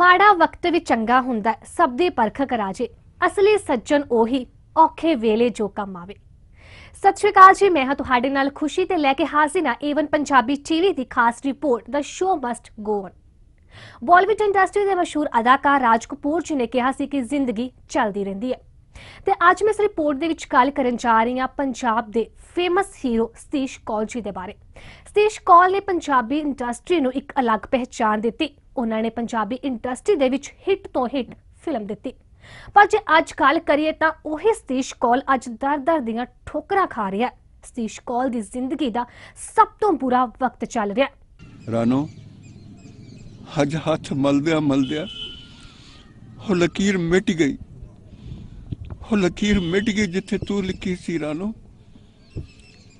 ਮਾੜਾ ਵਕਤ ਵੀ ਚੰਗਾ ਹੁੰਦਾ ਹੈ, ਸਭ ਦੀ ਪਰਖ ਕਰਾ ਜੇ ਅਸਲੀ ਸੱਜਣ ਉਹੀ ਔਖੇ ਵੇਲੇ ਜੋ ਕੰਮ ਆਵੇ। ਸਤਿ ਸ਼੍ਰੀ ਅਕਾਲ ਜੀ ਮੈਂ ਹਾਂ ਤੁਹਾਡੇ ਨਾਲ ਖੁਸ਼ੀ ਤੇ ਲੈ ਕੇ ਹਾਜ਼ਰ ਹਾਂ ਏਵਨ ਪੰਜਾਬੀ ਟੀਵੀ ਦੀ ਖਾਸ report the show must go on Bollywood industry ਦੇ ਮਸ਼ਹੂਰ ਅਦਾਕਾਰ ਰਾਜ ਕਪੂਰ ਜੀ ਨੇ ਕਿਹਾ ਸੀ ਕਿ ਜ਼ਿੰਦਗੀ ਚੱਲਦੀ ਰਹਿੰਦੀ ਹੈ। ਤੇ ਅੱਜ ਮੈਂ ਇਸ ਰਿਪੋਰਟ ਦੇ ਵਿੱਚ ਗੱਲ ਕਰਨ ਜਾ ਰਹੀ ਹਾਂ ਪੰਜਾਬ ਦੇ ਫੇਮਸ ਹੀਰੋ ਸਤੀਸ਼ ਕੌਲ ਜੀ ਦੇ ਬਾਰੇ। ਸਤੀਸ਼ ਕੌਲ ਨੇ ਪੰਜਾਬੀ ਇੰਡਸਟਰੀ ਨੂੰ ਇੱਕ ਅਲੱਗ ਪਹਿਚਾਣ ਦਿੱਤੀ। ਉਹਨਾਂ ਨੇ ਪੰਜਾਬੀ ਇੰਡਸਟਰੀ ਦੇ ਵਿੱਚ ਹਿੱਟ ਤੋਂ ਹਿੱਟ ਫਿਲਮ ਦਿੱਤੀ। ਪਰ ਜੇ ਅੱਜ ਗੱਲ ਕਰੀਏ ਤਾਂ ਉਹੀ ਸਤੀਸ਼ ਕੌਲ ਅੱਜ ਦਰ-ਦਰ ਦੀਆਂ ਠੋਕਰਾਂ ਖਾ ਰਿਹਾ ਹੈ। ਸਤੀਸ਼ ਕੌਲ ਦੀ ਜ਼ਿੰਦਗੀ ਦਾ ਸਭ ਤੋਂ ਬੁਰਾ ਵਕਤ ਚੱਲ ਰਿਹਾ ਹੈ। ਰਾਣੋ ਹੱਥ ਮਲਦਿਆਂ ਮਲਦਿਆਂ ਉਹ ਲਕੀਰ ਮਿਟ ਗਈ। ਹੋ ਲਕੀਰ ਮਿਟ ਗਈ ਜਿੱਥੇ ਤੂੰ ਲਿਖੀ ਸੀ ਰਾਨੋ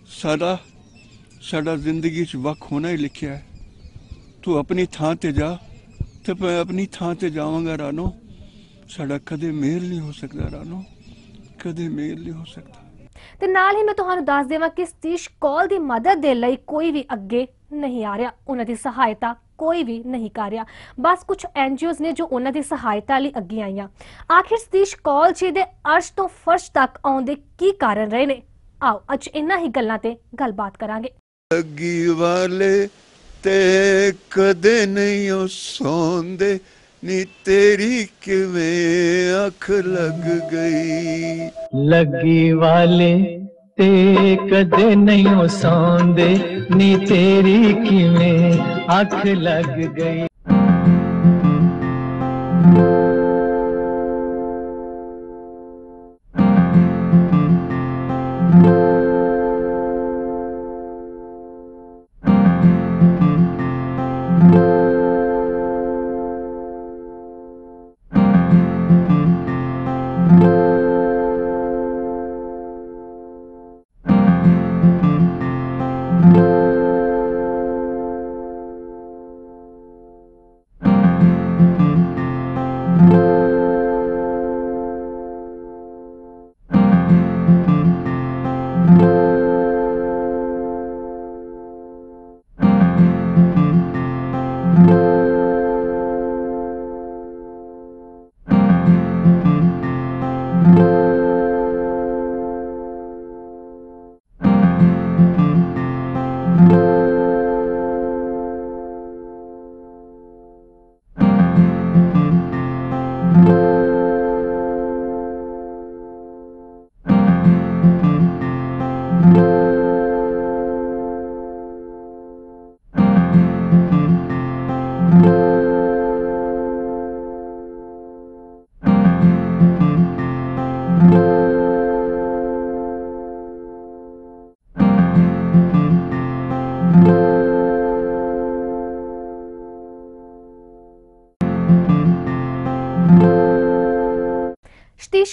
ਸਾਡਾ ਸਾਡਾ ਜ਼ਿੰਦਗੀ 'ਚ ਵਕ ਹੋਣਾ ਹੀ ਲਿਖਿਆ ਹੈ। ਤੂੰ ਆਪਣੀ ਥਾਂ ਤੇ ਜਾ। ਤੇ ਮੈਂ ਆਪਣੀ ਥਾਂ ਤੇ ਜਾਵਾਂਗਾ ਰਾਣੋ। ਸਾਡਾ ਕਦੇ ਮੇਲ ਨਹੀਂ ਹੋ ਸਕਦਾ ਰਾਣੋ। ਕਦੇ ਮੇਲ ਨਹੀਂ ਹੋ ਸਕਦਾ। ਤੇ ਨਾਲ ਹੀ ਮੈਂ ਤੁਹਾਨੂੰ ਦੱਸ ਦੇਵਾਂ ਕਿ ਸਤੀਸ਼ ਕੌਲ ਦੀ ਮਦਦ ਦੇ ਲਈ ਕੋਈ ਵੀ ਅੱਗੇ ਨਹੀਂ ਆ ਰਿਹਾ। ਉਹਨਾਂ ਦੀ ਸਹਾਇਤਾ ਕੋਈ ਵੀ ਨਹੀਂ ਕਰ ਰਿਹਾ। ਬਸ ਕੁਝ ਐਨਜੀਓਜ਼ ਨੇ ਜੋ ਉਹਨਾਂ ਦੀ ਸਹਾਇਤਾ ਲਈ ਅੱਗੇ ਆਈਆਂ। ਆਖਿਰ ਸਤੀਸ਼ ਕੌਲ ਜੀ ਦੇ ਅਰਸ਼ ਤੋਂ ਫਰਸ਼ ਤੱਕ ਆਉਣ ਦੇ ਕੀ ਕਾਰਨ ਰਹੇ ਨੇ? ਆਓ ਅੱਜ ਇਹਨਾਂ ਹੀ ਗੱਲਾਂ ਤੇ ਗੱਲਬਾਤ ਕਰਾਂਗੇ। ਲੱਗੀ ਵਾਲੇ ਤੇ ਕਦੇ ਨਹੀਂ ਉਹ ਸੌਂਦੇ ਨੀ ਤੇਰੀ ਕਿਵੇਂ ਅੱਖ ਲੱਗ ਗਈ? ਲੱਗੀ ਵਾਲੇ ਤੇ ਕਦੇ ਨਹੀਂ ਉਹ ਸੌਂਦੇ ਨੀ ਤੇਰੀ ਕਿਵੇਂ ਅੱਖ ਲੱਗ ਗਈ?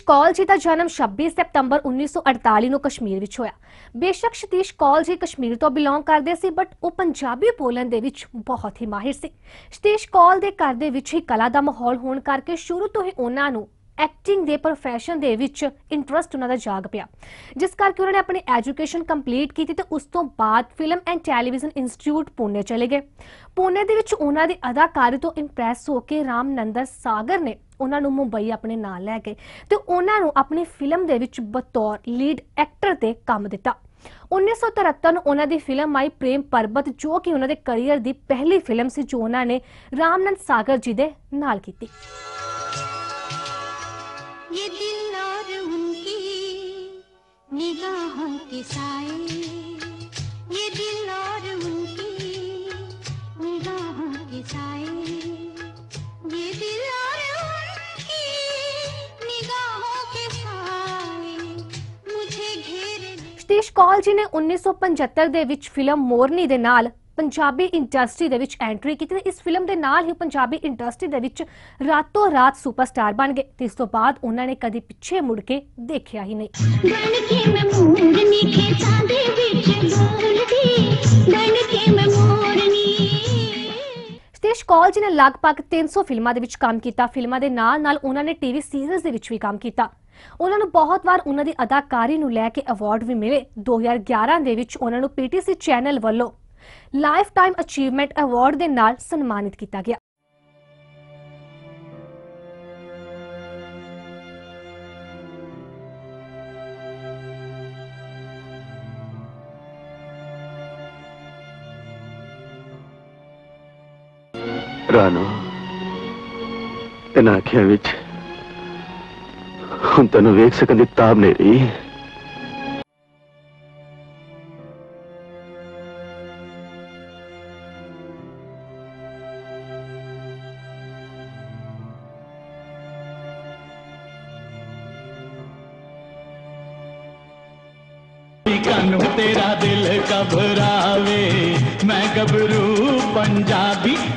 ਕੌਲ ਜੀ ਦਾ ਜਨਮ 26 ਸਤੰਬਰ 1948 ਨੂੰ ਕਸ਼ਮੀਰ ਵਿੱਚ ਹੋਇਆ। ਬੇਸ਼ੱਕ ਸਤੀਸ਼ ਕੌਲ ਜੀ ਕਸ਼ਮੀਰ ਤੋਂ ਬਿਲੋਂਗ ਕਰਦੇ ਸੀ ਬਟ ਉਹ ਪੰਜਾਬੀ ਬੋਲਣ ਦੇ ਵਿੱਚ ਬਹੁਤ ਹੀ ਮਾਹਿਰ ਸੀ। ਸਤੀਸ਼ ਕੌਲ ਦੇ ਘਰ ਦੇ ਵਿੱਚ ਹੀ ਕਲਾ ਦਾ ਮਾਹੌਲ ਹੋਣ ਕਰਕੇ ਸ਼ੁਰੂ ਤੋਂ ਹੀ ਉਹਨਾਂ ਨੂੰ ਐਕਟਿੰਗ ਦੇ profession ਦੇ ਵਿੱਚ ਇੰਟਰਸਟ ਉਹਨਾਂ ਦਾ ਜਾਗ ਪਿਆ। ਜਿਸ ਕਰਕੇ ਉਹਨਾਂ ਨੇ ਆਪਣੀ ਐਜੂਕੇਸ਼ਨ ਕੰਪਲੀਟ ਕੀਤੀ ਤੇ ਉਸ ਤੋਂ ਬਾਅਦ film and television institute Pune ਚਲੇ ਗਏ। ਪੂਨੇ ਦੇ ਵਿੱਚ ਉਹਨਾਂ ਦੀ ਅਦਾਕਾਰੀ ਤੋਂ ਇੰਪ੍ਰੈਸ ਹੋ ਕੇ ਰਾਮਨੰਦਰ ਸਾਗਰ ਨੇ ਉਹਨਾਂ ਨੂੰ ਮੁੰਬਈ ਆਪਣੇ ਨਾਲ ਲੈ ਗਏ ਤੇ ਉਹਨਾਂ ਨੂੰ ਆਪਣੀ ਫਿਲਮ ਦੇ ਵਿੱਚ ਬਤੌਰ ਲੀਡ ਐਕਟਰ ਤੇ ਕੰਮ ਦਿੱਤਾ। 1973 ਨੂੰ ਉਹਨਾਂ ਦੀ ਫਿਲਮ ਆਈ ਪ੍ਰੇਮ ਪਰਬਤ, ਜੋ ਕਿ ਉਹਨਾਂ ਦੇ ਕੈਰੀਅਰ ਦੀ ਪਹਿਲੀ ਫਿਲਮ ਸੀ ਜੋ ਉਹਨਾਂ ਨੇ ਰਾਮਨੰਦ ਸਾਗਰ ਜੀ ਦੇ ਨਾਲ ਕੀਤੀ। یہ دل اور ان کی نگاہوں کے سائے۔ یہ دل اور ان کی نگاہوں کے سائے۔ یہ دل اور ان کی نگاہوں کے سائے۔ مجھے گھیر ਸਤੀਸ਼ ਕੌਲ ਜੀ ਨੇ 1975 ਦੇ ਵਿੱਚ ਫਿਲਮ ਮੋਰਨੀ ਦੇ ਨਾਲ ਪੰਜਾਬੀ ਇੰਡਸਟਰੀ ਦੇ ਵਿੱਚ ਐਂਟਰੀ ਕੀਤੀ ਤੇ ਇਸ ਫਿਲਮ ਦੇ ਨਾਲ ਹੀ ਪੰਜਾਬੀ ਇੰਡਸਟਰੀ ਦੇ ਵਿੱਚ ਰਾਤੋਂ ਰਾਤ ਸੁਪਰਸਟਾਰ ਬਣ ਗਏ ਤੇ ਇਸ ਤੋਂ ਬਾਅਦ ਉਹਨਾਂ ਨੇ ਕਦੀ ਪਿੱਛੇ ਮੁੜ ਕੇ ਦੇਖਿਆ ਹੀ ਨਹੀਂ। ਸਤੇਸ਼ ਕੌਲ ਜੀ ਨੇ ਲਗਭਗ 300 ਫਿਲਮਾਂ ਦੇ ਵਿੱਚ ਕੰਮ ਕੀਤਾ। ਫਿਲਮਾਂ ਦੇ ਨਾਲ ਨਾਲ ਉਹਨਾਂ ਨੇ ਟੀਵੀ ਸੀਰੀਜ਼ ਦੇ ਵਿੱਚ ਵੀ ਕੰਮ ਕੀਤਾ। ਉਹਨਾਂ ਨੂੰ ਬਹੁਤ ਵਾਰ ਉਹਨਾਂ ਦੀ ਅਦਾਕਾਰੀ ਨੂੰ ਲੈ ਕੇ ਅਵਾਰਡ ਵੀ ਮਿਲੇ। 2011 ਦੇ ਵਿੱਚ ਉਹਨਾਂ ਨੂੰ ਪੀਟੀਸੀ ਚੈਨਲ ਵੱਲੋਂ ਲਾਈਫ ਟਾਈਮ ਅਚੀਵਮੈਂਟ ਅਵਾਰਡ ਦੇ ਨਾਲ ਸਨਮਾਨਿਤ ਕੀਤਾ ਗਿਆ। ਰਾਨੋ ਇਹਨਾਂ ਅੱਖਾਂ ਵਿੱਚ ਹੁਣ ਤੈਨੂੰ ਵੇਖ ਸਕਣ ਦੀ ਤਾਬ ਨਹੀਂ ਰਹੀ।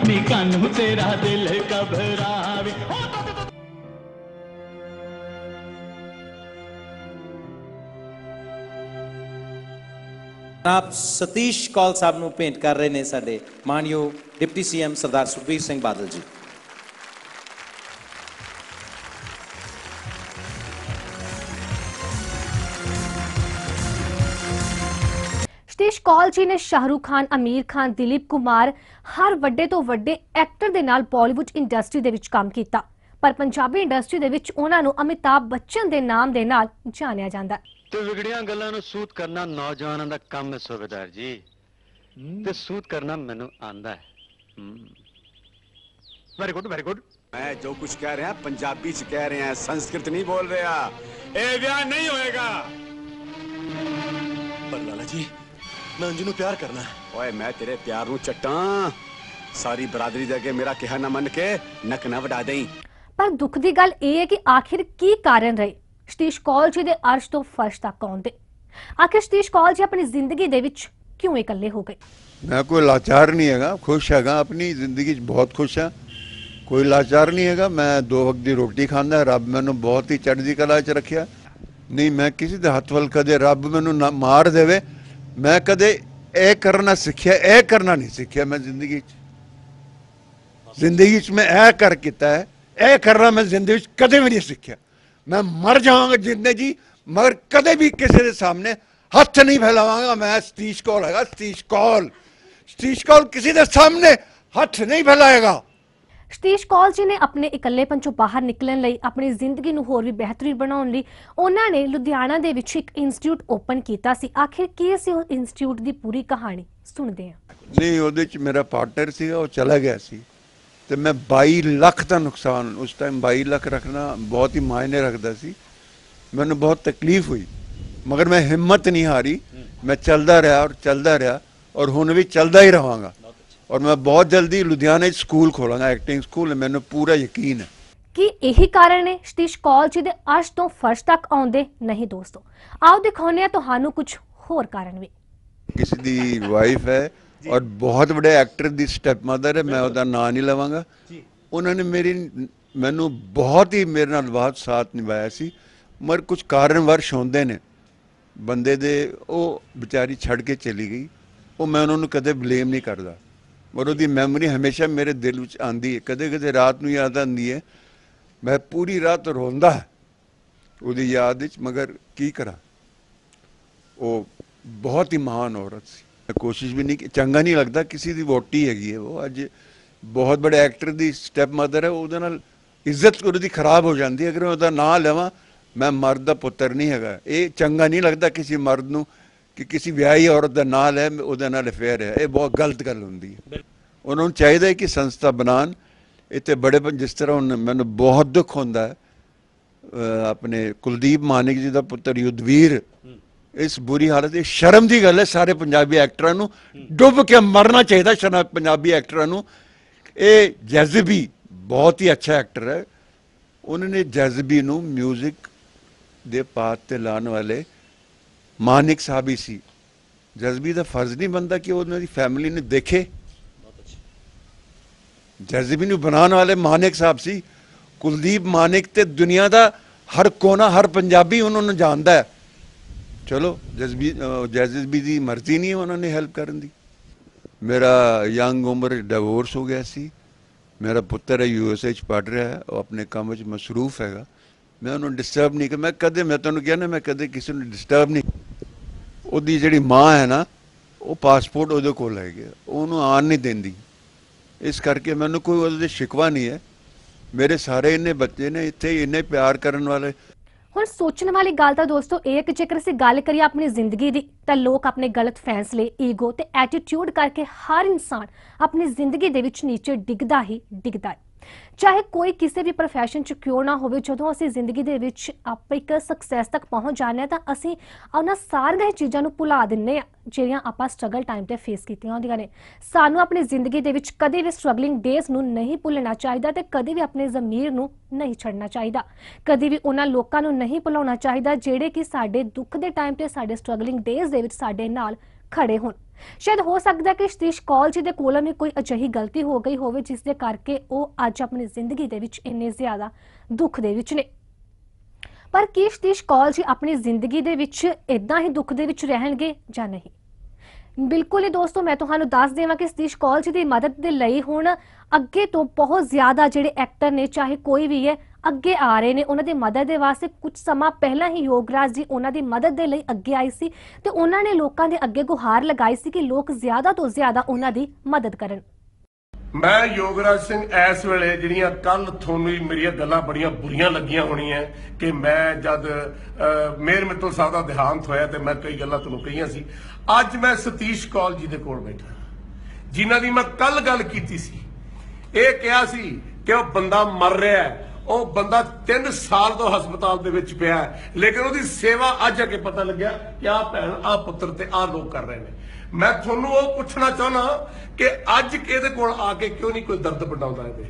ਨੀ ਕਾਨੂੰ ਤੇਰਾ ਦਿਲ ਘਬਰਾਵੇ। ਆਪ ਸਤੀਸ਼ ਕੌਲ ਸਾਹਿਬ ਨੂੰ ਭੇਂਟ ਕਰ ਰਹੇ ਨੇ ਸਾਡੇ ਮਾਨਯੋਗ deputy CM Sardar Sukhbir Singh Badal ji. Nitish call ਜੀ ਨੇ ਸ਼ਾਹਰੂਖ ਖਾਨ, ਅਮੀਰ ਖਾਨ, ਦਿਲੀਪ ਕੁਮਾਰ ਹਰ ਵੱਡੇ ਤੋਂ ਵੱਡੇ ਐਕਟਰ ਦੇ ਨਾਲ ਬਾਲੀਵੁੱਡ ਇੰਡਸਟਰੀ ਦੇ ਵਿੱਚ ਕੰਮ ਕੀਤਾ। ਪਰ ਪੰਜਾਬੀ ਇੰਡਸਟਰੀ ਦੇ ਵਿੱਚ ਉਹਨਾਂ ਨੂੰ ਅਮਿਤਾਭ ਬੱਚਨ ਦੇ ਨਾਮ ਦੇ ਨਾਲ ਜਾਣਿਆ ਜਾਂਦਾ ਤੇ ਵਿਗੜੀਆਂ ਗੱਲਾਂ ਨੂੰ ਸੂਤ ਕਰਨਾ ਨੌਜਵਾਨਾਂ ਦਾ ਕੰਮ ਹੈ ਸੋਬੇਦਾਰ ਜੀ। ਤੇ ਸੂਤ ਕਰਨਾ ਮੈਨੂੰ ਆਂਦਾ ਹੈ। ਵੈਰੀ ਗੁੱਡ ਵੈਰੀ ਗੁੱਡ ਮੈਂ ਜੋ ਕੁਝ ਕਹਿ ਰਿਹਾ ਪੰਜਾਬੀ ਚ ਕਹਿ ਰਿਹਾ ਸੰਸਕ੍ਰਿਤ ਨਹੀਂ ਬੋਲ ਰਿਹਾ। ਇਹ ਵਿਆਹ ਨਹੀਂ ਹੋਏਗਾ। ਪਰ ਲਾਲਾ ਜੀ ਮੈਂ ਅੰਜੂ ਨੂੰ ਪਿਆਰ ਕਰਨਾ ਓਏ ਮੈਂ ਤੇਰੇ ਪਿਆਰ ਨੂੰ ਚਟਾਂ। ਸਾਰੀ ਬਰਾਦਰੀ ਦੇ ਅੱਗੇ ਮੇਰਾ ਕਿਹਾ ਨਾ ਮੰਨ ਕੇ ਨੱਕ ਨਾ ਵਡਾ ਦੇਈ। ਪਰ ਦੁੱਖ ਦੀ ਗੱਲ ਇਹ ਹੈ ਕਿ ਆਖਿਰ ਕੀ ਕਾਰਨ ਰਹੇ? ਸਤੀਸ਼ ਕੌਲ ਜੀ ਦੇ ਅਰਸ਼ ਤੋਂ ਫਰਸ਼ ਤੱਕ ਆਉਣ ਆਖਿਰ ਸਤੀਸ਼ ਕੌਲ ਜੀ ਆਪਣੀ ਜ਼ਿੰਦਗੀ ਦੇ ਵਿੱਚ ਕਿਉਂ ਇਕੱਲੇ ਹੋ ਗਏ? ਮੈਂ ਕੋਈ ਲਾਚਾਰ ਨਹੀਂ ਹੈਗਾ ਖੁਸ਼ ਹੈਗਾ ਆਪਣੀ ਜ਼ਿੰਦਗੀ 'ਚ ਬਹੁਤ ਖੁਸ਼ ਹਾਂ। ਕੋਈ ਲਾਚਾਰ ਨਹੀਂ ਹੈਗਾ ਮੈਂ ਦੋ ਵਕਤ ਦੀ ਰੋਟੀ ਖਾਂਦਾ ਰੱਬ ਮੈਨੂੰ ਬਹੁਤ ਹੀ ਚੜ੍ਹਦੀ ਕਲਾ 'ਚ ਰੱਖਿਆ। ਨਹੀਂ ਮੈਂ ਕਿਸੇ ਦੇ ਹੱਥ ਵੱਲ ਕਦੇ ਰੱਬ ਮੈਨੂੰ ਮਾਰ ਦੇਵੇ ਮੈਂ ਕਦੇ ਇਹ ਕਰਨਾ ਸਿੱਖਿਆ, ਇਹ ਕਰਨਾ ਨਹੀਂ ਸਿੱਖਿਆ ਮੈਂ ਜ਼ਿੰਦਗੀ 'ਚ। ਜ਼ਿੰਦਗੀ 'ਚ ਮੈਂ ਇਹ ਕਰ ਕੀਤਾ ਹੈ, ਇਹ ਕਰਨਾ ਮੈਂ ਜ਼ਿੰਦਗੀ 'ਚ ਕਦੇ ਵੀ ਨਹੀਂ ਸਿੱਖਿਆ। ਮੈਂ ਮਰ ਜਾਵਾਂਗਾ ਜਿੰਨੇ ਜੀ, ਮਗਰ ਕਦੇ ਵੀ ਕਿਸੇ ਦੇ ਸਾਹਮਣੇ ਹੱਥ ਨਹੀਂ ਫੈਲਾਵਾਂਗਾ। ਮੈਂ ਸਤੀਸ਼ ਕੌਲ ਹੈਗਾ, ਸਤੀਸ਼ ਕੌਲ ਸਤੀਸ਼ ਕੌਲ ਕਿਸੇ ਦੇ ਸਾਹਮਣੇ ਹੱਥ ਨਹੀਂ ਫੈਲਾਏਗਾ। ਸਤੀਸ਼ ਕੌਲ ਜੀ ਨੇ ਆਪਣੇ ਇਕੱਲੇਪਨ ਚੋਂ ਬਾਹਰ ਨਿਕਲਣ ਲਈ ਆਪਣੀ ਜ਼ਿੰਦਗੀ ਨੂੰ ਹੋਰ ਵੀ ਬਿਹਤਰੀਨ ਬਣਾਉਣ ਲਈ ਉਹਨਾਂ ਨੇ ਲੁਧਿਆਣਾ ਦੇ ਵਿੱਚ ਇੱਕ ਇੰਸਟੀਚਿਊਟ ਓਪਨ ਕੀਤਾ ਸੀ। ਆਖਿਰ ਕੀ ਸੀ ਉਹ ਇੰਸਟੀਚਿਊਟ ਦੀ ਪੂਰੀ ਕਹਾਣੀ ਸੁਣਦੇ ਹਾਂ? ਨਹੀਂ, ਉਹਦੇ ਚ ਮੇਰਾ ਪਾਰਟਨਰ ਸੀਗਾ, ਉਹ ਚਲਾ ਗਿਆ ਸੀ। ਤੇ ਮੈਂ 22 ਲੱਖ ਦਾ ਨੁਕਸਾਨ, ਉਸ ਟਾਈਮ 22 ਲੱਖ ਰੱਖਣਾ ਬਹੁਤ ਹੀ ਮਾਇਨੇ ਰੱਖਦਾ ਸੀ। ਮੈਨੂੰ ਬਹੁਤ ਤਕਲੀਫ ਹੋਈ। ਮਗਰ ਮੈਂ ਹਿੰਮਤ ਨਹੀਂ ਹਾਰੀ। ਮੈਂ ਚੱਲਦਾ ਰਿਹਾ ਔਰ ਚੱਲਦਾ ਰਿਹਾ ਔਰ ਹੁਣ ਵੀ ਚੱਲਦਾ ਹੀ ਰਹਾਂਗਾ। ਔਰ ਮੈਂ ਬਹੁਤ ਜਲਦੀ ਲੁਧਿਆਣਾ 'ਚ ਸਕੂਲ ਖੋਲਾਂਗਾ ਐਕਟਿੰਗ ਸਕੂਲ ਮੈਨੂੰ ਪੂਰਾ ਯਕੀਨ ਹੈ। ਕੀ ਇਹੀ ਕਾਰਨ ਹੈ ਸਤੀਸ਼ ਕੌਲ ਜੀ ਦੇ ਅਰਸ਼ ਤੋਂ ਫਰਸ਼ ਤੱਕ ਆਉਂਦੇ? ਨਹੀਂ ਦੋਸਤੋ। ਆਓ ਦਿਖਾਉਂਦੇ ਹਾਂ ਤੁਹਾਨੂੰ ਕੁਝ ਹੋਰ ਕਾਰਨ ਵੀ। ਕਿਸੇ ਦੀ ਵਾਈਫ ਹੈ ਔਰ ਬਹੁਤ ਵੱਡੇ ਐਕਟਰ ਦੀ ਸਟੈਪ ਮਦਰ ਹੈ ਮੈਂ ਉਹਦਾ ਨਾਂ ਨਹੀਂ ਲਵਾਂਗਾ। ਉਹਨਾਂ ਨੇ ਮੇਰੀ ਮੈਨੂੰ ਬਹੁਤ ਹੀ ਮੇਰੇ ਨਾਲ ਬਹੁਤ ਸਾਥ ਨਿਭਾਇਆ ਸੀ ਮਰ ਕੁਝ ਕਾਰਨਵਰਸ਼ ਹੁੰਦੇ ਨੇ। ਬੰਦੇ ਦੇ ਉਹ ਵਿਚਾਰੀ ਛੱਡ ਕੇ ਚਲੀ ਗਈ। ਉਹ ਮੈਂ ਉਹਨਾਂ ਨੂੰ ਕਦੇ ਬਲੇਮ ਨਹੀਂ ਕਰਦਾ। ਪਰ ਉਹਦੀ ਮੈਮਰੀ ਹਮੇਸ਼ਾ ਮੇਰੇ ਦਿਲ ਵਿੱਚ ਆਂਦੀ ਹੈ। ਕਦੇ ਕਦੇ ਰਾਤ ਨੂੰ ਯਾਦ ਆਂਦੀ ਹੈ। ਮੈਂ ਪੂਰੀ ਰਾਤ ਰੋਂਦਾ ਉਹਦੀ ਯਾਦ ਵਿੱਚ, ਮਗਰ ਕੀ ਕਰਾਂ? ਉਹ ਬਹੁਤ ਹੀ ਮਹਾਨ ਔਰਤ ਸੀ। ਮੈਂ ਕੋਸ਼ਿਸ਼ ਵੀ ਨਹੀਂ ਚੰਗਾ ਨਹੀਂ ਲੱਗਦਾ ਕਿਸੇ ਦੀ ਵੋਟੀ ਹੈਗੀ ਹੈ ਉਹ। ਅੱਜ ਬਹੁਤ ਬੜੇ ਐਕਟਰ ਦੀ ਸਟੈਪ ਮਦਰ ਹੈ, ਉਹਦੇ ਨਾਲ ਇੱਜ਼ਤ ਉਹਦੀ ਖਰਾਬ ਹੋ ਜਾਂਦੀ ਹੈ। ਅਗਰ ਮੈਂ ਉਹਦਾ ਨਾਂ ਲਵਾਂ, ਮੈਂ ਮਰਦ ਦਾ ਪੁੱਤਰ ਨਹੀਂ ਹੈਗਾ। ਇਹ ਚੰਗਾ ਨਹੀਂ ਲੱਗਦਾ ਕਿਸੇ ਮਰਦ ਨੂੰ ਕਿ ਕਿਸੇ ਵਿਆਹੀ ਔਰਤ ਦਾ ਨਾਲ ਹੈ, ਉਹਦੇ ਨਾਲ ਅਫੇਅਰ ਹੈ। ਇਹ ਬਹੁਤ ਗਲਤ ਗੱਲ ਹੁੰਦੀ ਹੈ। ਉਹਨਾਂ ਨੂੰ ਚਾਹੀਦਾ ਹੈ ਕਿ ਸੰਸਥਾ ਬਣਾਉਣ। ਇੱਥੇ ਬੜੇ ਜਿਸ ਤਰ੍ਹਾਂ ਹੁਣ ਮੈਨੂੰ ਬਹੁਤ ਦੁੱਖ ਹੁੰਦਾ ਹੈ ਆਪਣੇ ਕੁਲਦੀਪ ਮਾਨਿਕ ਜੀ ਦਾ ਪੁੱਤਰ ਯੁੱਧਵੀਰ। ਇਸ ਬੁਰੀ ਹਾਲਤ ਇਹ ਸ਼ਰਮ ਦੀ ਗੱਲ ਹੈ, ਸਾਰੇ ਪੰਜਾਬੀ ਐਕਟਰਾਂ ਨੂੰ ਡੁੱਬ ਕੇ ਮਰਨਾ ਚਾਹੀਦਾ, ਸ਼ਰਮ ਪੰਜਾਬੀ ਐਕਟਰਾਂ ਨੂੰ। ਇਹ ਜਜ਼ਬੀ ਬਹੁਤ ਹੀ ਅੱਛਾ ਐਕਟਰ ਹੈ। ਉਹਨਾਂ ਨੇ ਜਜ਼ਬੀ ਨੂੰ 뮤직 ਦੇ ਪਾਤ ਤੇ ਲਾਉਣ ਵਾਲੇ ਮਾਨਿਕ ਸਾਹਿਬ ਹੀ ਸੀ। ਜਜ਼ਬੀ ਦਾ ਫਰਜ਼ ਨਹੀਂ ਬੰਦਾ ਕਿ ਉਹਨਾਂ ਦੀ ਫੈਮਿਲੀ ਨੇ ਦੇਖੇ। ਜਜ਼ਬੀ ਨੂੰ ਬਣਾਉਣ ਵਾਲੇ ਮਾਨਿਕ ਸਾਹਿਬ ਸੀ। ਕੁਲਦੀਪ ਮਾਨਿਕ ਤੇ ਦੁਨੀਆ ਦਾ ਹਰ ਕੋਨਾ ਹਰ ਪੰਜਾਬੀ ਉਹਨਾਂ ਨੂੰ ਜਾਣਦਾ ਹੈ। ਚਲੋ ਜਜ਼ਬੀ ਜਜ਼ਬੀ ਦੀ ਮਰਜ਼ੀ ਨਹੀਂ ਉਹਨਾਂ ਨੇ ਹੈਲਪ ਕਰਨ ਦੀ। ਮੇਰਾ ਯੰਗ ਉਮਰ ਡਿਵੋਰਸ ਹੋ ਗਿਆ ਸੀ। ਮੇਰਾ ਪੁੱਤਰ ਹੈ ਯੂਐਸਏ ਚ ਪੜ ਰਿਹਾ ਹੈ। ਉਹ ਆਪਣੇ ਕੰਮ ਵਿੱਚ ਮਸਰੂਫ ਹੈਗਾ। ਮੈਂ ਉਹਨੂੰ ਡਿਸਟਰਬ ਨਹੀਂ ਕਰ ਮੈਂ ਕਦੇ ਮੈਂ ਤੁਹਾਨੂੰ ਕਿਹਾ ਨਾ ਮੈਂ ਕਦੇ ਕਿਸੇ ਨੂੰ ਡਿਸਟਰਬ ਨਹੀਂ ਉਹਦੀ ਜਿਹੜੀ ਮਾਂ ਹੈ ਨਾ, ਉਹ ਪਾਸਪੋਰਟ ਉਹਦੇ ਕੋਲ ਹੈਗਾ ਉਹਨੂੰ ਆਣ ਨਹੀਂ ਦਿੰਦੀ। ਇਸ ਕਰਕੇ ਮੈਨੂੰ ਕੋਈ ਉਹਦੇ ਸ਼ਿਕਵਾ ਨਹੀਂ ਹੈ। ਮੇਰੇ ਸਾਰੇ ਇੰਨੇ ਬੱਚੇ ਨੇ, ਇੱਥੇ ਇੰਨੇ ਪਿਆਰ ਕਰਨ ਵਾਲੇ। ਹੁਣ ਸੋਚਣ ਵਾਲੀ ਗੱਲ ਤਾਂ ਦੋਸਤੋ ਇਹ ਕਿ ਜੇਕਰ ਅਸੀਂ ਗੱਲ ਕਰੀਏ ਆਪਣੀ ਜ਼ਿੰਦਗੀ ਦੀ, ਤਾਂ ਲੋਕ ਆਪਣੇ ਗਲਤ ਫੈਸਲੇ ਈਗੋ ਤੇ ਐਟੀਟਿਊਡ ਕਰਕੇ ਹਰ ਇਨਸਾਨ ਆਪਣੀ ਜ਼ਿੰਦਗੀ ਦੇ ਵਿੱਚ ਨੀਚੇ ਡਿੱਗਦਾ ਹੀ ਡਿੱਗਦਾ ਹੈ। ਚਾਹੇ ਕੋਈ ਕਿਸੇ ਵੀ profession ਚ ਕਿਉਂ ਨਾ ਹੋਵੇ, ਜਦੋਂ ਅਸੀਂ ਜ਼ਿੰਦਗੀ ਦੇ ਵਿੱਚ ਆਪ ਇੱਕ ਸਕਸੈਸ ਤੱਕ ਪਹੁੰਚ ਜਾਂਦੇ ਹਾਂ, ਤਾਂ ਅਸੀਂ ਉਹਨਾਂ ਸਾਰੀਆਂ ਚੀਜ਼ਾਂ ਨੂੰ ਭੁਲਾ ਦਿੰਨੇ ਆ ਜਿਹੜੀਆਂ ਆਪਾਂ ਸਟਰਗਲ ਟਾਈਮ ਤੇ ਫੇਸ ਕੀਤੀਆਂ ਹੁੰਦੀਆਂ ਨੇ। ਸਾਨੂੰ ਆਪਣੀ ਜ਼ਿੰਦਗੀ ਦੇ ਵਿੱਚ ਕਦੇ ਵੀ ਸਟਰਗਲਿੰਗ ਡੇਜ਼ ਨੂੰ ਨਹੀਂ ਭੁੱਲਣਾ ਚਾਹੀਦਾ ਤੇ ਕਦੇ ਵੀ ਆਪਣੇ ਜ਼ਮੀਰ ਨੂੰ ਨਹੀਂ ਛੱਡਣਾ ਚਾਹੀਦਾ। ਕਦੇ ਵੀ ਉਹਨਾਂ ਲੋਕਾਂ ਨੂੰ ਨਹੀਂ ਭੁਲਾਉਣਾ ਚਾਹੀਦਾ, ਜਿਹੜੇ ਕਿ ਸਾਡੇ ਦੁੱਖ ਦੇ ਟਾਈਮ ਤੇ, ਸਾਡੇ ਸਟਰਗਲਿੰਗ ਡੇਜ਼ ਦੇ ਵਿੱਚ ਸਾਡੇ ਨਾਲ ਖੜੇ ਹੋਣ। ਸ਼ਾਇਦ ਹੋ ਸਕਦਾ ਕਿ ਸਤੀਸ਼ ਕੌਲ ਜੀ ਦੇ ਕੋਲੋਂ ਵੀ ਕੋਈ ਅਜਿਹੀ ਗਲਤੀ ਹੋ ਗਈ ਹੋਵੇ, ਜਿਸ ਦੇ ਕਰਕੇ ਉਹ ਅੱਜ ਆਪਣੀ ਜ਼ਿੰਦਗੀ ਦੇ ਵਿੱਚ ਇੰਨੇ ਜ਼ਿਆਦਾ ਦੁੱਖ ਦੇ ਵਿੱਚ ਨੇ। ਪਰ ਕੀ ਸਤੀਸ਼ ਕੌਲ ਜੀ ਆਪਣੀ ਜ਼ਿੰਦਗੀ ਦੇ ਵਿੱਚ ਇਦਾਂ ਹੀ ਦੁੱਖ ਦੇ ਵਿੱਚ ਰਹਿਣਗੇ ਜਾਂ ਨਹੀਂ? ਬਿਲਕੁਲ ਹੀ ਦੋਸਤੋ, ਮੈਂ ਤੁਹਾਨੂੰ ਦੱਸ ਦੇਵਾਂ ਕਿ ਸਤੀਸ਼ ਕੌਲ ਜੀ ਦੀ ਮਦਦ ਦੇ ਲਈ ਹੁਣ ਅੱਗੇ ਤੋਂ ਬਹੁਤ ਜ਼ਿਆਦਾ ਜਿਹੜੇ ਐਕਟਰ ਨੇ, ਚਾਹੇ ਕੋਈ ਵੀ ਹੈ ਅੱਗੇ ਆ ਰਹੇ ਨੇ ਉਹਨਾਂ ਦੀ ਮਦਦ ਦੇ ਵਾਸਤੇ ਕੁਝ ਸਮਾਂ ਪਹਿਲਾਂ ਹੀ ਯੋਗਰਾਜ ਜੀ ਉਹਨਾਂ ਦੀ ਮਦਦ ਦੇ ਲਈ ਅੱਗੇ ਆਈ ਸੀ ਤੇ ਉਹਨਾਂ ਨੇ ਲੋਕਾਂ ਦੇ ਅੱਗੇ ਗੁਹਾਰ ਲਗਾਈ ਸੀ ਕਿ ਲੋਕ ਜ਼ਿਆਦਾ ਤੋਂ ਜ਼ਿਆਦਾ ਉਹਨਾਂ ਦੀ ਮਦਦ ਕਰਨ। ਮੈਂ ਯੋਗਰਾਜ ਸਿੰਘ ਇਸ ਵੇਲੇ ਜਿਹੜੀਆਂ ਕੱਲ ਤੁਹਾਨੂੰ ਹੀ ਮੇਰੀਆਂ ਗੱਲਾਂ ਬੜੀਆਂ ਬੁਰੀਆਂ ਲੱਗੀਆਂ ਹੋਣੀਆਂ ਕਿ ਮੈਂ ਜਦ ਅਹ, ਮੇਰ ਮਿੱਤਲ ਸਾਹਿਬ ਦਾ ਦੇਹਾਂਤ ਹੋਇਆ ਤੇ ਮੈਂ ਕਈ ਗੱਲਾਂ ਤੁਹਾਨੂੰ ਕਹੀਆਂ ਸੀ ਅੱਜ ਮੈਂ ਸਤੀਸ਼ ਕੌਲ ਜੀ ਦੇ ਕੋਲ ਬੈਠਾ। ਜਿਨ੍ਹਾਂ ਦੀ ਮੈਂ ਕੱਲ ਗੱਲ ਕੀਤੀ ਸੀ ਇਹ ਕਿਹਾ ਸੀ ਕਿ ਉਹ ਬੰਦਾ ਮਰ ਰਿਹਾ ਹੈ ਉਹ ਬੰਦਾ 3 ਸਾਲ ਤੋਂ ਹਸਪਤਾਲ ਦੇ ਵਿੱਚ ਪਿਆ ਹੈ। ਲੇਕਿਨ ਉਹਦੀ ਸੇਵਾ ਅੱਜ ਅੱਗੇ ਪਤਾ ਲੱਗਿਆ ਕਿ ਆ ਭੈਣ ਆ ਪੁੱਤਰ ਤੇ ਆ ਲੋਕ ਕਰ ਰਹੇ ਨੇ। ਮੈਂ ਤੁਹਾਨੂੰ ਉਹ ਪੁੱਛਣਾ ਚਾਹਨਾ ਕਿ ਅੱਜ ਕਿਹਦੇ ਕੋਲ ਆ ਕੇ ਕਿਉਂ ਨਹੀਂ ਕੋਈ ਦਰਦ ਵੰਡਾਉਂਦਾ ਇਹਦੇ?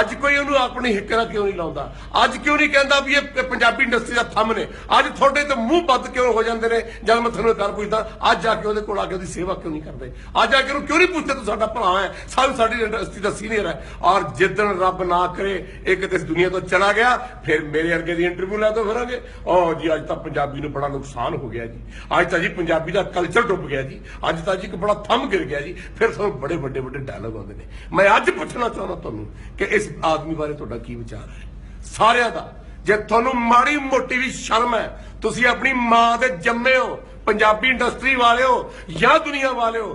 ਅੱਜ ਕੋਈ ਉਹਨੂੰ ਆਪਣੀ ਹਿੱਕਰਾ ਕਿਉਂ ਨਹੀਂ ਲਾਉਂਦਾ? ਅੱਜ ਕਿਉਂ ਨਹੀਂ ਕਹਿੰਦਾ ਵੀ ਇਹ ਪੰਜਾਬੀ ਇੰਡਸਟਰੀ ਦਾ ਥੰਮ ਨੇ? ਅੱਜ ਤੁਹਾਡੇ ਤੇ ਮੂੰਹ ਬੱਦ ਕਿਉਂ ਹੋ ਜਾਂਦੇ ਨੇ? ਜਦ ਮੈਂ ਤੁਹਾਨੂੰ ਗੱਲ ਪੁੱਛਦਾ, ਅੱਜ ਆ ਕੇ ਉਹਦੇ ਕੋਲ ਆ ਕੇ ਉਹਦੀ ਸੇਵਾ ਕਿਉਂ ਨਹੀਂ ਕਰਦੇ? ਅੱਜ ਆ ਕੇ ਉਹਨੂੰ ਕਿਉਂ ਨਹੀਂ ਪੁੱਛਦੇ ਤੂੰ ਸਾਡਾ ਭਰਾ ਹੈ? ਸਾਨੂੰ ਸਾਡੀ ਇੰਡਸਟਰੀ ਦਾ ਸੀਨੀਅਰ ਹੈ। ਔਰ ਜਿੱਦਣ ਰੱਬ ਨਾ ਕਰੇ, ਇਹ ਕਿਤੇ ਇਸ ਦੁਨੀਆ ਤੋਂ ਚਲਾ ਗਿਆ, ਫਿਰ ਮੇਰੇ ਵਰਗੇ ਦੀ ਇੰਟਰਵਿਊ ਲੈ ਤੋਂ ਫਿਰਾਂਗੇ। ਓ ਜੀ, ਅੱਜ ਤਾਂ ਪੰਜਾਬੀ ਨੂੰ ਬੜਾ ਨੁਕਸਾਨ ਹੋ ਗਿਆ ਜੀ। ਅੱਜ ਤਾਂ ਜੀ ਪੰਜਾਬੀ ਦਾ ਕਲਚਰ ਡੁੱਬ ਗਿਆ ਜੀ। ਅੱਜ ਤਾਂ ਜੀ ਇੱਕ ਬੜਾ ਥੰਮ ਗਿਰ ਗਿਆ ਜੀ। ਫਿਰ ਤੁਹਾਨੂੰ ਬੜੇ ਵੱਡੇ ਵੱਡੇ ਡਾਇਲੌਗ ਆਉਂਦੇ ਨੇ। ਮੈਂ ਅੱਜ ਪੁੱਛਣਾ ਚਾਹੁੰਦਾ ਤੁਹਾਨੂੰ ਕਿ ਇਸ ਆਦਮੀ ਬਾਰੇ ਤੁਹਾਡਾ ਕੀ ਵਿਚਾਰ ਹੈ? ਸਾਰਿਆਂ ਦਾ। ਜੇ ਤੁਹਾਨੂੰ ਮਾੜੀ ਮੋਟੀ ਵੀ ਸ਼ਰਮ ਹੈ, ਤੁਸੀਂ ਆਪਣੀ ਮਾਂ ਦੇ ਜੰਮੇ ਹੋ, ਪੰਜਾਬੀ ਇੰਡਸਟਰੀ ਵਾਲਿਓ ਜਾਂ ਦੁਨੀਆ ਵਾਲਿਓ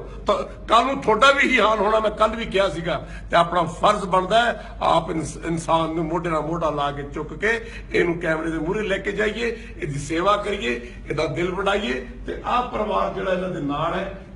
ਕੱਲ ਨੂੰ ਤੁਹਾਡਾ ਵੀ ਹੀ ਹਾਲ ਹੋਣਾ, ਮੈਂ ਕੱਲ ਵੀ ਕਿਹਾ ਸੀਗਾ। ਤੇ ਆਪਣਾ ਫਰਜ਼ ਬਣਦਾ ਹੈ, ਆਪ ਇਨਸਾਨ ਨੂੰ ਮੋਢੇ ਨਾਲ ਮੋਢਾ ਲਾ ਕੇ ਚੁੱਕ ਕੇ ਇਹਨੂੰ ਕੈਮਰੇ ਦੇ ਮੂਹਰੇ ਲੈ ਕੇ ਜਾਈਏ, ਇਹਦੀ ਸੇਵਾ ਕਰੀਏ, ਇਹਦਾ ਦਿਲ ਵਡਾਈਏ ਤੇ ਆਹ ਪਰਿਵਾਰ ਜਿਹੜਾ ਇਹਨਾਂ ਦੇ ਨਾਲ ਹੈ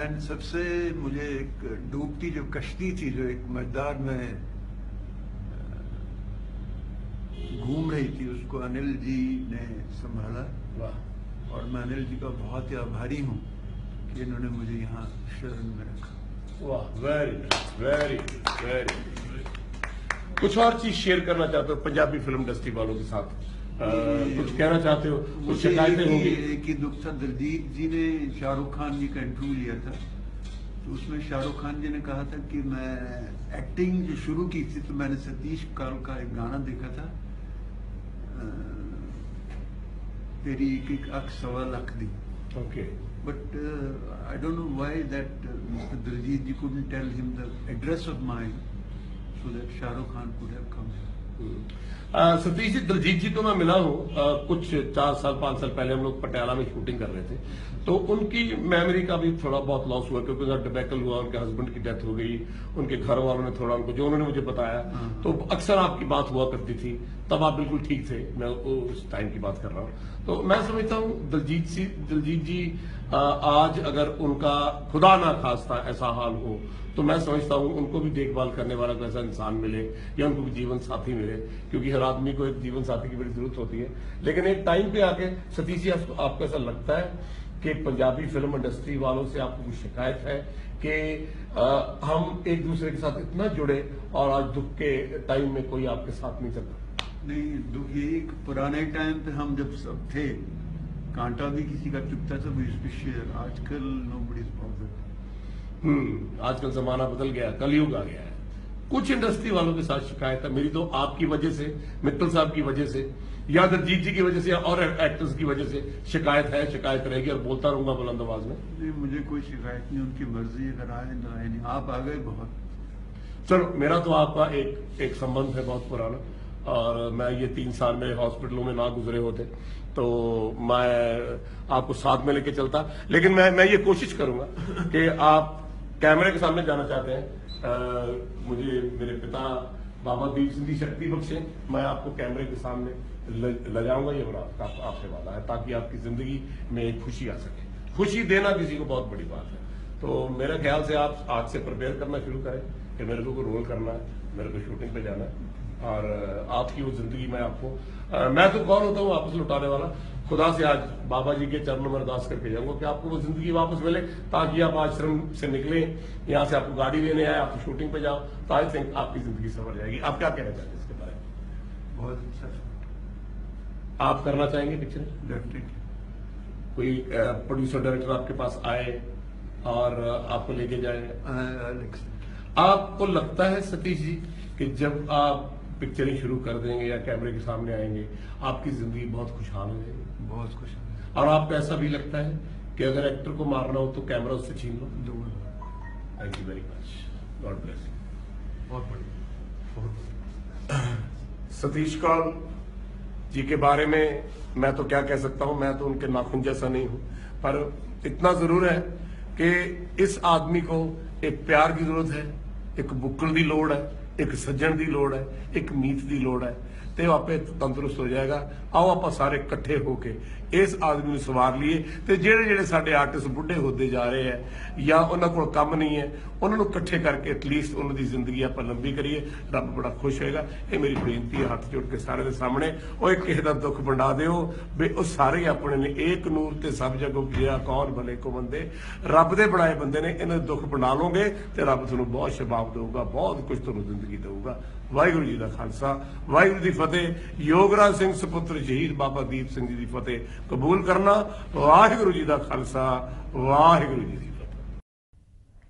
اینڈ سب سے مجھے ایک ڈوبتی جو کشتی تھی جو ایک مقدار میں گھوم رہی تھی اس کو انل جی نے سنبھالا۔ اور میں انل جی کا بہت ہی آبھاری ہوں کہ انہوں نے مجھے یہاں شرن میں رکھا۔ کچھ اور چیز شیئر کرنا چاہتا ہوں پنجابی فلم انڈسٹری والوں کے ساتھ۔ کچھ کہنا چاہتے ہو؟ کچھ شکایتیں ہوں گی؟ کہ نقصہ دلجیت جی نے شاہ رخ خان جی کا انٹرویو لیا تھا۔ تو اس میں شاہ رخ خان جی نے کہا تھا کہ میں ایکٹنگ جو شروع کی تھی تو میں نے ستیش کارو کا ایک گانا دیکھا تھا۔ تیری ایک ایک اک سوا لاکھ دی۔ Okay but I don't know why that mister Diljit ji couldn't tell him the address of my so that Shah Rukh Khan could have come Satish ji Diljit ji تو میں ملا ہوں۔ کچھ چار سال پانچ سال پہلے ہم لوگ پٹیالہ میں شوٹنگ کر رہے تھے۔ تو ان کی میموری کا بھی تھوڑا بہت لاس ہوا کیونکہ ان ڈبیکل ہوا ان کے ہسبینڈ کی ڈیتھ ہو گئی ان کے گھر والوں نے تھوڑا ان کو جو انہوں نے مجھے بتایا۔ ہاں۔ تو اکثر آپ کی بات ہوا کرتی تھی تب آپ بالکل ٹھیک تھے میں اس ٹائم کی بات کر رہا ہوں۔ تو میں سمجھتا ہوں دلجیت سی دلجیت جی آج اگر ان کا خدا نہ خواستہ ایسا حال ہو تو میں سمجھتا ہوں ان کو بھی دیکھ بھال کرنے والا کوئی ایسا انسان ملے یا ان کو بھی جیون ساتھی ملے کیونکہ ہر آدمی کو ایک جیون ساتھی کی بڑی ضرورت ہوتی ہے۔ لیکن ایک ٹائم پہ آ کے ستیش آپ کو ایسا لگتا ہے کہ پنجابی فلم انڈسٹری والوں سے آپ کو کچھ شکایت ہے کہ ہم ایک دوسرے کے ساتھ اتنا جڑے اور آج دکھ کے ٹائم میں کوئی آپ کے ساتھ نہیں چلتا نہیں دکھ یہ ایک پرانے ٹائم پہ ہم جب سب تھے کانٹا بھی کسی کا چپتا تھا آج کل نو بڑی آج کل زمانہ بدل گیا کل یوگ آ گیا ہے۔ کچھ انڈسٹری والوں کے ساتھ شکایت ہے میری تو آپ کی وجہ سے متل صاحب کی وجہ سے یا درجیت جی کی وجہ سے یا اور ایکٹرز کی وجہ سے شکایت ہے شکایت رہے گی اور بولتا رہوں گا بلند آواز میں۔ جی، مجھے کوئی شکایت نہیں ان کی مرضی اگر آئے نہ آئے نہیں آپ آگئے بہت۔ سر میرا تو آپ کا ایک ایک سمبند ہے بہت پرانا اور میں یہ تین سال میں ہاسپٹلوں میں نہ گزرے ہوتے تو میں آپ کو ساتھ میں لے کے چلتا لیکن میں میں یہ کوشش کروں گا کہ آپ کیمرے کے سامنے جانا چاہتے ہیں۔ مجھے میرے پتا بابا دیپ سندھی شکتی بخشے میں آپ کو کیمرے کے سامنے لجاؤں گا، یہ بڑا آپ سے وعدہ ہے، تاکہ آپ کی زندگی میں ایک خوشی آ سکے۔ خوشی دینا کسی کو بہت بڑی بات ہے۔ تو میرا خیال سے آپ آج سے پرپیئر کرنا شروع کریں کہ میرے کو رول کرنا ہے، میرے کو شوٹنگ پہ جانا ہے۔ اور آپ کی وہ زندگی میں آپ کو میں تو کون ہوتا ہوں واپس لوٹانے والا؟ خدا سے آج بابا جی کے چرنوں میں ارداس کر کے جاؤں گا کہ آپ کو وہ زندگی واپس ملے تاکہ آپ آشرم سے نکلیں یہاں سے آپ کو گاڑی لینے آئے آپ کو شوٹنگ پہ جاؤ تو آئی تھنک آپ کی زندگی سفر جائے گی۔ آپ کیا کہنا چاہتے ہیں اس کے بارے میں؟ بہت اچھا آپ کرنا چاہیں گے پکچر؟ کوئی پروڈیوسر ڈائریکٹر آپ کے پاس آئے اور آپ کو لے کے جائے؟ آپ کو لگتا ہے ستیش جی کہ جب آپ پکچریں شروع کر دیں گے یا کیمرے کے سامنے آئیں گے آپ کی زندگی بہت خوشحال ہو جائے گی۔ بہت خوشحال اور آپ کو ایسا بھی لگتا ہے کہ اگر ایکٹر کو مارنا ہو تو کیمرہ اس سے چھین لو؟ دو thank you very much God bless بہت ستیش کال جی کے بارے میں میں تو کیا کہہ سکتا ہوں میں تو ان کے ناخن جیسا نہیں ہوں پر اتنا ضرور ہے کہ اس آدمی کو ایک پیار کی ضرورت ہے ایک بکل دی لوڑ ہے۔ ਇੱਕ ਸੱਜਣ ਦੀ ਲੋੜ ਹੈ, ਇੱਕ ਮੀਤ ਦੀ ਲੋੜ ਹੈ, ਤੇ ਉਹ ਆਪੇ ਤੰਦਰੁਸਤ ਹੋ ਜਾਏਗਾ। ਆਓ ਆਪਾਂ ਸਾਰੇ ਇਕੱਠੇ ਹੋ ਕੇ ਇਸ ਆਦਮੀ ਨੂੰ ਸਵਾਰ ਲਈਏ ਤੇ ਜਿਹੜੇ ਜਿਹੜੇ ਸਾਡੇ ਆਰਟਿਸਟ ਬੁੱਢੇ ਹੁੰਦੇ ਜਾ ਰਹੇ ਹੈ ਜਾਂ ਉਹਨਾਂ ਕੋਲ ਕੰਮ ਨਹੀਂ ਹੈ, ਉਹਨਾਂ ਨੂੰ ਇਕੱਠੇ ਕਰਕੇ ਐਟਲੀਸਟ ਉਹਨਾਂ ਦੀ ਜ਼ਿੰਦਗੀ ਆਪਾਂ ਲੰਬੀ ਕਰੀਏ। ਰੱਬ ਬੜਾ ਖੁਸ਼ ਹੋਏਗਾ। ਇਹ ਮੇਰੀ ਬੇਨਤੀ ਹੈ ਹੱਥ ਜੋੜ ਕੇ ਸਾਰੇ ਦੇ ਸਾਹਮਣੇ। ਓਏ ਕਿਸੇ ਦਾ ਦੁੱਖ ਵੰਡਾ ਦਿਓ। ਵੀ ਉਹ ਸਾਰੇ ਆਪਣੇ ਨੇ ਏਕ ਨੂਰ ਤੇ ਸਭ ਜਗ ਉਪਜਿਆ ਕੌਣ ਭਲੇ ਕੋ ਬੰਦੇ। ਰੱਬ ਦੇ ਬਣਾਏ ਬੰਦੇ ਨੇ, ਇਹਨਾਂ ਦੇ ਦੁੱਖ ਵੰਡਾ ਲਓਗੇ ਤੇ ਰੱਬ ਤੁਹਾਨੂੰ ਬਹੁਤ ਸ਼ਬਾਬ ਦੇਊਗਾ, ਬਹੁਤ ਕੁਝ ਤੁਹਾਨੂੰ ਜ਼ਿੰਦਗੀ ਦੇਊਗਾ। ਵਾਹਿਗੁਰੂ ਜੀ ਦਾ ਖਾਲਸਾ, ਵਾਹਿਗੁਰੂ ਦੀ ਫਤਿਹ। ਯੋਗਰਾਜ ਸਿੰਘ ਸੁਪੁੱਤਰ ਸ਼ਹੀਦ ਬਾਬਾ ਦੀਪ ਸਿੰਘ ਜੀ ਦੀ ਫਤਿਹ। ਕਬੂਲ ਕਰਨਾ, ਵਾਹਿਗੁਰੂ ਜੀ ਦਾ ਖਾਲਸਾ, ਵਾਹਿਗੁਰੂ ਜੀ ਦੀ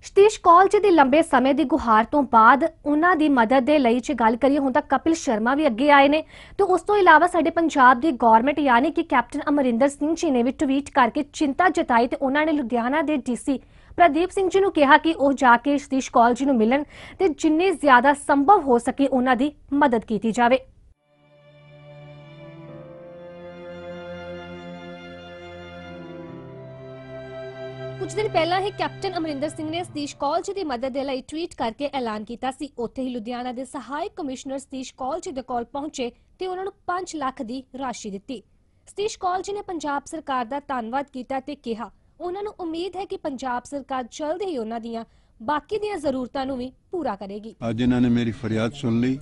ਸਤੀਸ਼ ਕੌਲ ਜੀ ਦੀ ਲੰਬੇ ਸਮੇਂ ਦੀ ਗੁਹਾਰ ਤੋਂ ਬਾਅਦ ਉਹਨਾਂ ਦੀ ਮਦਦ ਦੇ ਲਈ ਜੇ ਗੱਲ ਕਰੀਏ, ਹੁਣ ਤਾਂ ਕਪਿਲ ਸ਼ਰਮਾ ਵੀ ਅੱਗੇ ਆਏ ਨੇ। ਤੇ ਉਸ ਤੋਂ ਇਲਾਵਾ ਸਾਡੇ ਪੰਜਾਬ ਦੀ ਗਵਰਨਮੈਂਟ ਯਾਨੀ ਕਿ ਕੈਪਟਨ ਅਮਰਿੰਦਰ ਸਿੰਘ ਜੀ ਨੇ ਵੀ ਟਵੀਟ ਕਰਕੇ ਚਿੰਤਾ ਜਤਾਈ ਤੇ ਉਹਨਾਂ ਨੇ ਲੁਧਿਆਣਾ ਦੇ ਡੀਸੀ ਪ੍ਰਦੀਪ ਸਿੰਘ ਜੀ ਨੂੰ ਕਿਹਾ ਕਿ ਉਹ ਜਾ ਕੇ ਸਤੀਸ਼ ਕੌਲ ਜੀ ਨੂੰ ਮਿਲਣ ਤੇ ਜਿੰਨੀ ਜ਼ਿਆਦਾ ਸੰਭਵ ਹੋ ਸਕੇ ਉਹਨਾਂ ਦੀ ਮਦਦ ਕੀਤੀ ਜਾਵੇ। ਕੁਝ ਦਿਨ ਪਹਿਲਾਂ ਹੀ ਕੈਪਟਨ ਅਮਰਿੰਦਰ ਸਿੰਘ ਨੇ ਸਤੀਸ਼ ਕੌਲ ਦੀ ਮਦਦ ਦੇ ਲਈ ਟਵੀਟ ਕਰਕੇ ਐਲਾਨ ਕੀਤਾ ਸੀ। ਉੱਥੇ ਹੀ ਲੁਧਿਆਣਾ ਦੇ ਸਹਾਇਕ ਕਮਿਸ਼ਨਰ ਸਤੀਸ਼ ਕੌਲ ਦੇ ਕੋਲ ਪਹੁੰਚੇ ਤੇ ਉਹਨਾਂ ਨੂੰ 5 ਲੱਖ ਦੀ ਰਾਸ਼ੀ ਦਿੱਤੀ। ਸਤੀਸ਼ ਕੌਲ ਨੇ ਪੰਜਾਬ ਸਰਕਾਰ ਦਾ ਧੰਨਵਾਦ ਕੀਤਾ ਤੇ ਕਿਹਾ, ਉਹਨਾਂ ਨੂੰ ਉਮੀਦ ਹੈ ਕਿ ਪੰਜਾਬ ਸਰਕਾਰ ਜਲਦ ਹੀ ਉਹਨਾਂ ਦੀਆਂ ਬਾਕੀ ਦੀਆਂ ਜ਼ਰੂਰਤਾਂ ਨੂੰ ਵੀ ਪੂਰਾ ਕਰੇਗੀ। ਅੱਜ ਇਹਨਾਂ ਨੇ ਮੇਰੀ ਫਰਿਆਦ ਸੁਣ ਲਈ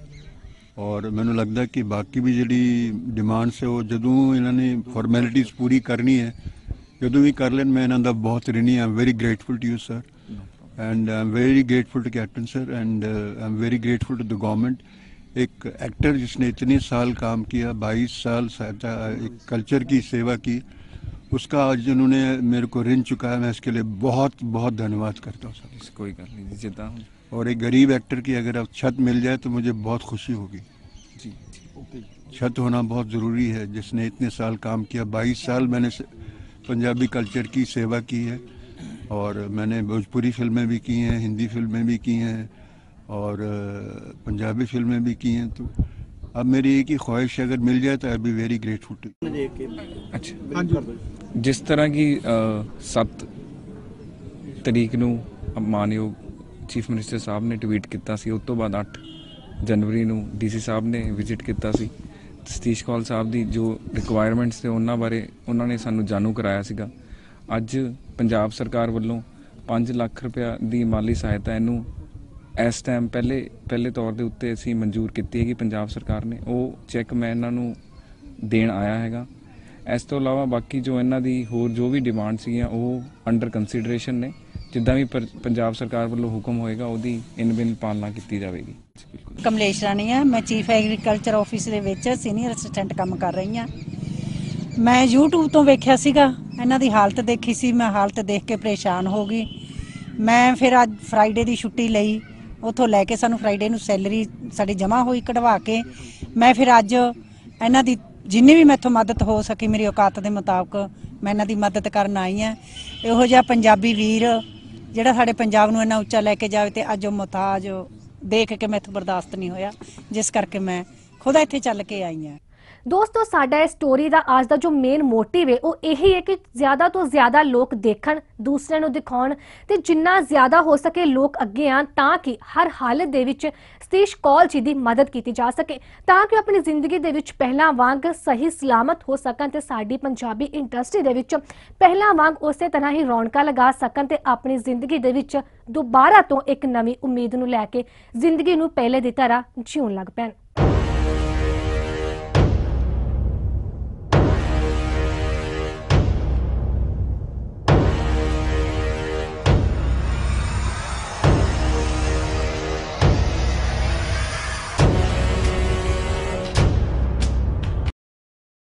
ਔਰ ਮੈਨੂੰ ਲੱਗਦਾ ਕਿ ਬਾਕੀ ਵੀ ਜਿਹੜੀ ਡਿਮਾਂਡਸ ਹੈ ਉਹ ਜਦੋਂ ਇਹਨਾਂ ਨੇ ਫਾਰਮੈਲਿਟੀਜ਼ ਪੂਰੀ ਕਰਨੀ ਹੈ ਜਦੋਂ ਵੀ ਕਰ ਲੈਣ ਮੈਂ ਇਹਨਾਂ ਦਾ ਬਹੁਤ ਰਿਣੀ I'm very grateful to you sir and I am very grateful to captain sir and I am very grateful to the government एक एक्टर जिसने इतने साल काम किया 22 साल सहायता एक कल्चर की सेवा की उसका आज उन्होंने मेरे को ऋण चुका है मैं इसके लिए बहुत बहुत धन्यवाद करता हूँ सर ਕੋਈ ਗੱਲ ਨਹੀਂ ਜੀ ਜਿੱਦਾਂ और एक गरीब एक्टर की अगर अब छत मिल जाए तो मुझे बहुत खुशी होगी ਜੀ छत होना बहुत ज़रूरी है जिसने इतने साल काम किया बाईस साल मैंने से- पंजाबी कल्चर की सेवा की है और मैंने भोजपुरी फिल्में भी की हैं हिंदी फिल्में भी की हैं और अ, पंजाबी फिल्में भी की हैं तो अब मेरी एक ही ख्वाहिश है अगर मिल जाए तो I be very grateful to ਅੱਛਾ ਜਿਸ ਤਰ੍ਹਾਂ ਕਿ 7 ਤਰੀਕ ਨੂੰ ਮਾਨਯੋਗ ਚੀਫ ਮਿਨਿਸਟਰ ਸਾਹਿਬ ਨੇ ਟਵੀਟ ਕੀਤਾ ਸੀ ਉਸ ਤੋਂ ਬਾਅਦ 8 ਜਨਵਰੀ ਨੂੰ ਡੀਸੀ ਸਾਹਿਬ ਨੇ ਵਿਜ਼ਿਟ ਕੀਤਾ ਸੀ ਸਤੀਸ਼ ਕੌਲ ਸਾਹਿਬ ਦੀ ਜੋ ਰਿਕੁਆਇਰਮੈਂਟਸ ਤੇ ਉਹਨਾਂ ਬਾਰੇ ਉਹਨਾਂ ਨੇ ਸਾਨੂੰ ਜਾਣੂ ਕਰਾਇਆ ਸੀਗਾ। ਅੱਜ ਪੰਜਾਬ ਸਰਕਾਰ ਵੱਲੋਂ 5 ਲੱਖ ਰੁਪਇਆ ਦੀ ਮਾਲੀ ਸਹਾਇਤਾ ਇਹਨੂੰ ਇਸ ਟਾਈਮ ਪਹਿਲੇ ਪਹਿਲੇ ਤੌਰ ਦੇ ਉੱਤੇ ਅਸੀਂ ਮਨਜ਼ੂਰ ਕੀਤੀ ਹੈਗੀ ਪੰਜਾਬ ਸਰਕਾਰ ਨੇ। ਉਹ ਚੈੱਕ ਮੈਂ ਇਹਨਾਂ ਨੂੰ ਦੇਣ ਆਇਆ ਹੈਗਾ। ਇਸ ਤੋਂ ਇਲਾਵਾ ਬਾਕੀ ਜੋ ਇਹਨਾਂ ਦੀ ਹੋਰ ਜੋ ਵੀ ਡਿਮਾਂਡ ਸੀਗੀਆਂ, ਉਹ ਅੰਡਰ ਕੰਸੀਡਰੇਸ਼ਨ ਨੇ। ਜਿੱਦਾਂ ਵੀ ਪਰ- ਪੰਜਾਬ ਸਰਕਾਰ ਵੱਲੋਂ ਹੁਕਮ ਹੋਏਗਾ, ਉਹਦੀ ਇਨ ਬਿਨ ਪਾਲਣਾ ਕੀਤੀ ਜਾਵੇਗੀ। ਕਮਲੇਸ਼ ਰਾਣੀ ਆ। ਮੈਂ ਚੀਫ ਐਗਰੀਕਲਚਰ ਆਫਿਸ ਦੇ ਵਿੱਚ ਸੀਨੀਅਰ ਅਸਿਸਟੈਂਟ ਕੰਮ ਕਰ ਰਹੀ ਆ। ਮੈਂ YouTube ਤੋਂ ਵੇਖਿਆ ਸੀਗਾ। ਇਹਨਾਂ ਦੀ ਹਾਲਤ ਦੇਖੀ ਸੀ। ਮੈਂ ਹਾਲਤ ਦੇਖ ਕੇ ਪਰੇਸ਼ਾਨ ਹੋ ਗਈ। ਮੈਂ ਫਿਰ ਅੱਜ ਫਰਾਈਡੇ ਦੀ ਛੁੱਟੀ ਲਈ। ਉਥੋਂ ਲੈ ਕੇ ਸਾਨੂੰ ਫਰਾਈਡੇ ਨੂੰ ਸੈਲਰੀ ਸਾਡੀ ਜਮ੍ਹਾਂ ਹੋਈ ਕਢਵਾ ਕੇ। ਮੈਂ ਫਿਰ ਅੱਜ ਇਹਨਾਂ ਦੀ ਜਿੰਨੀ ਵੀ ਮੈਥੋਂ ਮਦਦ ਹੋ ਸਕੀ ਮੇਰੀ ਔਕਾਤ ਦੇ ਮੁਤਾਬਕ ਮੈਂ ਇਹਨਾਂ ਦੀ ਮਦਦ ਕਰਨ ਆਈ ਹਾਂ ਇਹੋ ਜਿਹਾ ਪੰਜਾਬੀ ਵੀਰ ਜਿਹੜਾ ਸਾਡੇ ਪੰਜਾਬ ਨੂੰ ਇੰਨਾ ਉੱਚਾ ਲੈ ਕੇ ਜਾਵੇ ਤੇ ਅੱਜ ਉਹ ਮੁਹਤਾਜ ਦੇਖ ਕੇ ਮੈਥੋਂ ਬਰਦਾਸ਼ਤ ਨਹੀਂ ਹੋਇਆ, ਜਿਸ ਕਰਕੇ ਮੈਂ ਖੁਦ ਇੱਥੇ ਚੱਲ ਕੇ ਆਈ ਹਾਂ। ਦੋਸਤੋ, ਸਾਡਾ ਇਸ ਸਟੋਰੀ ਦਾ ਅੱਜ ਦਾ ਜੋ ਮੇਨ ਮੋਟਿਵ ਹੈ, ਉਹ ਇਹੀ ਹੈ ਕਿ ਜ਼ਿਆਦਾ ਤੋਂ ਜ਼ਿਆਦਾ ਲੋਕ ਦੇਖਣ, ਦੂਸਰਿਆਂ ਨੂੰ ਦਿਖਾਉਣ ਤੇ ਜਿੰਨਾ ਜ਼ਿਆਦਾ ਹੋ ਸਕੇ ਲੋਕ ਅੱਗੇ ਆਣ ਤਾਂ ਕਿ ਹਰ ਹਾਲਤ ਦੇ ਵਿੱਚ ਸਤੀਸ਼ ਕੌਲ ਜੀ ਦੀ ਮਦਦ ਕੀਤੀ ਜਾ ਸਕੇ, ਤਾਂ ਕਿ ਉਹ ਆਪਣੀ ਜ਼ਿੰਦਗੀ ਦੇ ਵਿੱਚ ਪਹਿਲਾਂ ਵਾਂਗ ਸਹੀ ਸਲਾਮਤ ਹੋ ਸਕਣ ਤੇ ਸਾਡੀ ਪੰਜਾਬੀ ਇੰਡਸਟਰੀ ਦੇ ਵਿੱਚ ਪਹਿਲਾਂ ਵਾਂਗ ਉਸੇ ਤਰ੍ਹਾਂ ਹੀ ਰੌਣਕਾਂ ਲਗਾ ਸਕਣ ਤੇ ਆਪਣੀ ਜ਼ਿੰਦਗੀ ਦੇ ਵਿੱਚ ਦੁਬਾਰਾ ਤੋਂ ਇੱਕ ਨਵੀਂ ਉਮੀਦ ਨੂੰ ਲੈ ਕੇ ਜ਼ਿੰਦਗੀ ਨੂੰ ਪਹਿਲੇ ਦੀ ਤਰ੍ਹਾਂ ਜਿਉਣ ਲੱਗ ਪੈਣ।